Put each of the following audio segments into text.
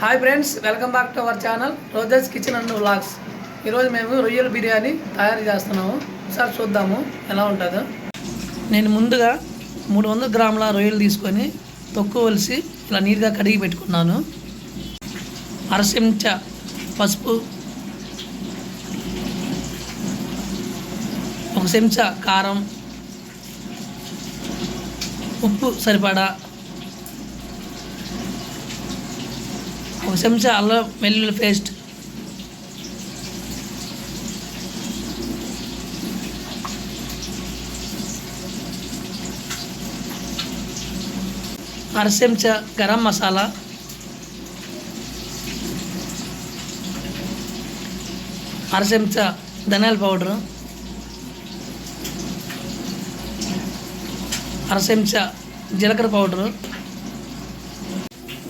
Hi friends welcome back to our channel Roja's kitchen and vlogs ఈరోజు మేము రొయ్యల బిర్యానీ తయారు చేస్తున్నాము. ఒకసారి చూద్దాము ఎలా ఉంటుందో. నేను ముందుగా మూడు వందల గ్రాముల రొయ్యలు తీసుకొని తొక్కువలిసి ఇలా నీట్గా కడిగి పెట్టుకున్నాను. అర చెంచా పసుపు ఒక చెంచా కారం ఉప్పు సరిపడా ఒక చెంచా అల్లం వెల్లుల్లి పేస్ట్. అర చెంచా గరం మసాలా. అర చెంచా ధనియాల పౌడరు. అర చెంచా జీలకర్ర పౌడరు.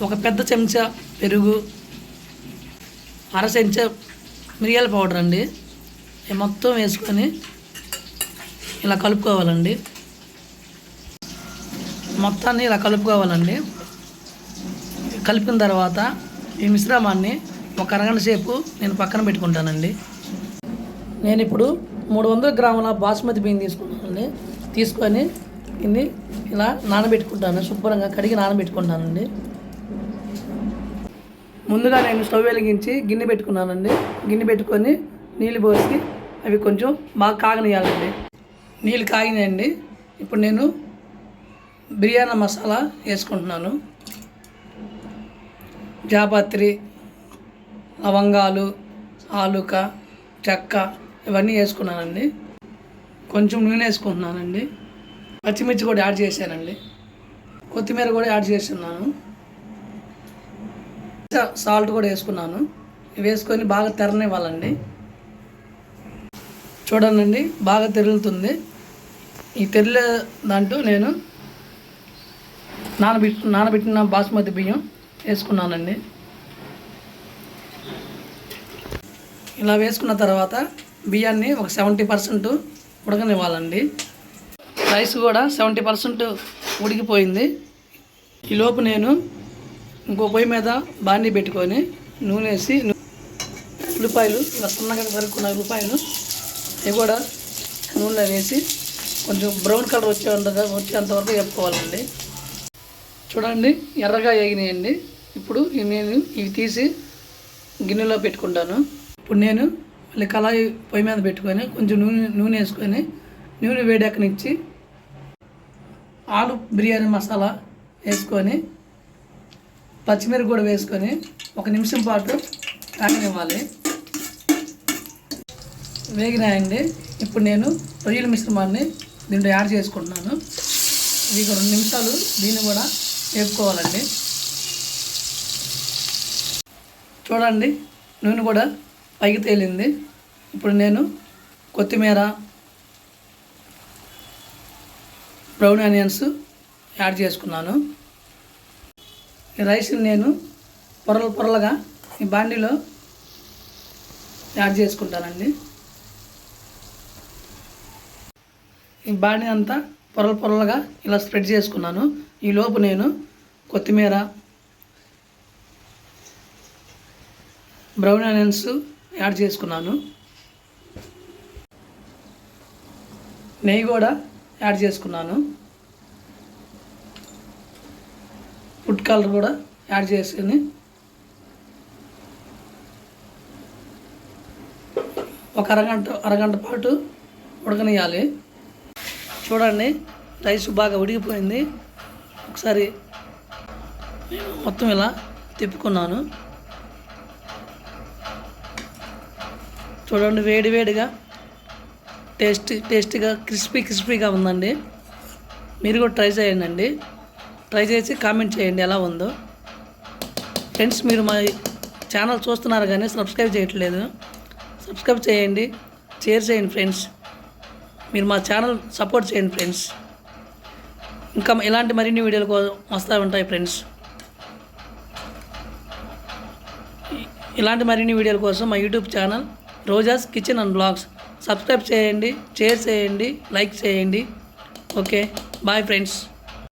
ఒక పెద్ద చెంచా పెరుగు అర చెంచా మిరియాల పౌడర్ అండి. మొత్తం వేసుకొని ఇలా కలుపుకోవాలండి. మొత్తాన్ని ఇలా కలుపుకోవాలండి. కలిపిన తర్వాత ఈ మిశ్రమాన్ని ఒక అరగంట సేపు నేను పక్కన పెట్టుకుంటానండి. నేను ఇప్పుడు మూడు వందల గ్రాముల బాస్మతి బియ్యం తీసుకున్నానండి. తీసుకొని ఇది ఇలా నానబెట్టుకుంటాను శుభ్రంగా కడిగి నానబెట్టుకుంటానండి. ముందుగా నేను స్టవ్ వెలిగించి గిన్నె పెట్టుకున్నానండి. గిన్నె పెట్టుకొని నీళ్ళు పోసి అవి కొంచెం బాగా కాగనియాలండి నీళ్ళు కాగినాయండి. ఇప్పుడు నేను బిర్యానీ మసాలా వేసుకుంటున్నాను. జాపత్రి లవంగాలు ఆలుక చెక్క ఇవన్నీ వేసుకున్నానండి. కొంచెం నూనె వేసుకుంటున్నానండి. పచ్చిమిర్చి కూడా యాడ్ చేశానండి. కొత్తిమీర కూడా యాడ్ చేస్తున్నాను. సాల్ట్ కూడా వేసుకున్నాను. వేసుకొని బాగా తెరనివ్వాలండి. చూడండి బాగా తెరులుతుంది. ఈ తెరిలే దాంట్లో నేను నానబెట్టి నానబెట్టిన బాస్మతి బియ్యం వేసుకున్నానండి. ఇలా వేసుకున్న తర్వాత బియ్యాన్ని ఒక సెవెంటీ పర్సెంట్ ఉడకనివ్వాలండి. రైస్ కూడా సెవెంటీ పర్సెంట్ ఉడికిపోయింది. ఈలోపు నేను ఇంకో పొయ్యి మీద బాండీ పెట్టుకొని నూనె వేసి ఉల్లిపాయలు ఇలా సన్నగా తరుక్కున్న ఉల్లిపాయలు ఇవి కూడా నూనెలో వేసి కొంచెం బ్రౌన్ కలర్ వచ్చే వచ్చేంత వచ్చేంతవరకు వేపుకోవాలండి. చూడండి ఎర్రగా వేగినాయండి ఇప్పుడు నేను ఇవి తీసి గిన్నెలో పెట్టుకుంటాను. ఇప్పుడు నేను మళ్ళీ కళాయి పొయ్యి మీద పెట్టుకొని కొంచెం నూనె నూనె వేసుకొని నూనె వేడెక్కనిచ్చి ఆలు బిర్యానీ మసాలా వేసుకొని పచ్చిమిరప కూడా వేసుకొని ఒక నిమిషం పాటు కాగనివ్వాలి వేగినాయండి. ఇప్పుడు నేను రొయ్యల మిశ్రమాన్ని దీంట్లో యాడ్ చేసుకుంటున్నాను. ఇది రెండు నిమిషాలు దీన్ని కూడా వేపుకోవాలండి. చూడండి నూనె కూడా పైకి తేలింది. ఇప్పుడు నేను కొత్తిమీర బ్రౌన్ ఆనియన్స్ యాడ్ చేసుకున్నాను. ఈ రైస్ని నేను పొరలు పొరలుగా ఈ బాండీలో యాడ్ చేసుకుంటానండి. ఈ బాండీ అంతా పొరలు పొరలుగా ఇలా స్ప్రెడ్ చేసుకున్నాను. ఈ లోపు నేను కొత్తిమీర బ్రౌన్ ఆనియన్స్ యాడ్ చేసుకున్నాను. నెయ్యి కూడా యాడ్ చేసుకున్నాను. కలర్ కూడా యాడ్ చేసుకుని ఒక అరగంట అరగంట పాటు ఉడకనియాలి చూడండి రైస్ బాగా ఉడికిపోయింది. ఒకసారి మొత్తం ఇలా తిప్పుకున్నాను. చూడండి వేడి వేడిగా టేస్ట్ టేస్టీగా క్రిస్పీ క్రిస్పీగా ఉందండి. మీరు కూడా ట్రై చేయండి. ట్రై చేసి కామెంట్ చేయండి ఎలా ఉందో. ఫ్రెండ్స్ మీరు మా ఛానల్ చూస్తున్నారు కానీ సబ్స్క్రైబ్ చేయట్లేదు. సబ్స్క్రైబ్ చేయండి షేర్ చేయండి ఫ్రెండ్స్. మీరు మా ఛానల్ సపోర్ట్ చేయండి ఫ్రెండ్స్. ఇంకా ఇలాంటి మరిన్ని వీడియోలు వస్తూ ఉంటాయి ఫ్రెండ్స్. ఇలాంటి మరిన్ని వీడియోల కోసం మా YouTube channel Roja's kitchen and blogs. Subscribe చేయండి షేర్ చేయండి లైక్ చేయండి. Okay bye friends.